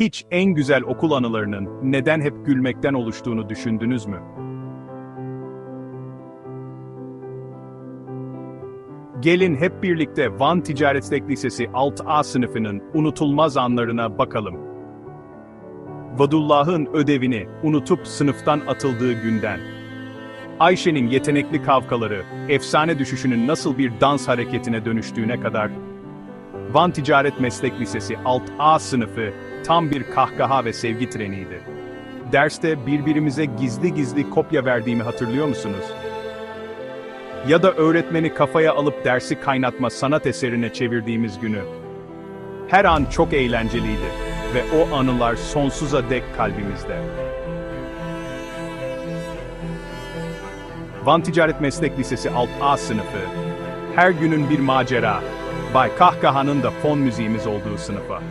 Hiç en güzel okul anılarının neden hep gülmekten oluştuğunu düşündünüz mü? Gelin hep birlikte Van Ticaret Lisesi 6A sınıfının unutulmaz anlarına bakalım. Vadullah'ın ödevini unutup sınıftan atıldığı günden. Ayşe'nin yetenekli kavkaları, efsane düşüşünün nasıl bir dans hareketine dönüştüğüne kadar Van Ticaret Meslek Lisesi 6A sınıfı tam bir kahkaha ve sevgi treniydi. Derste birbirimize gizli gizli kopya verdiğimi hatırlıyor musunuz? Ya da öğretmeni kafaya alıp dersi kaynatma sanat eserine çevirdiğimiz günü. Her an çok eğlenceliydi ve o anılar sonsuza dek kalbimizde. Van Ticaret Meslek Lisesi 6A sınıfı, her günün bir macera, Bay Kahkaha'nın da fon müziğimiz olduğu sınıfa.